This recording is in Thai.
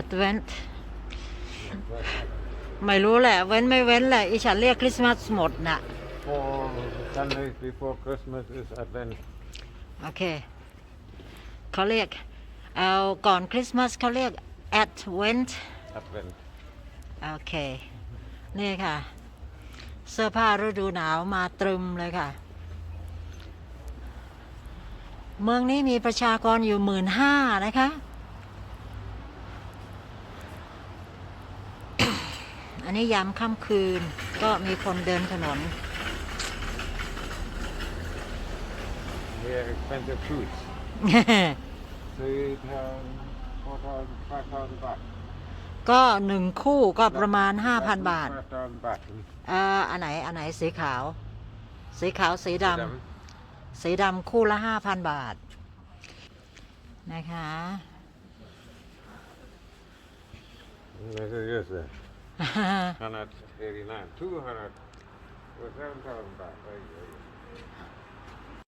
Advent ไม่รู้แหละ เว้นไม่เว้นแหละ อีฉันเรียกคริสต์มาสหมดน่ะ Four Sundays before Christmas is Advent. โอเคเขาเรียก เอาก่อนคริสต์มาสเขาเรียก Advent Advent. โอเค นี่ค่ะ เสื้อผ้าฤดูหนาวมาตรึมเลยค่ะ เมืองนี้มีประชากรอยู่หมื่นห้านะคะ อันนี้ยามค่ำคืนก็มีคนเดินถนน Here expensive foods. so ก็หนึ่งคู่ก็ประมาณ 5,000 บาทเอ่ออันไหน อันไหนสีขาว สีขาวสีดำสีดำคู่ละ 5,000 บาท นะคะ 189, 200, 7,000 baht. There you go.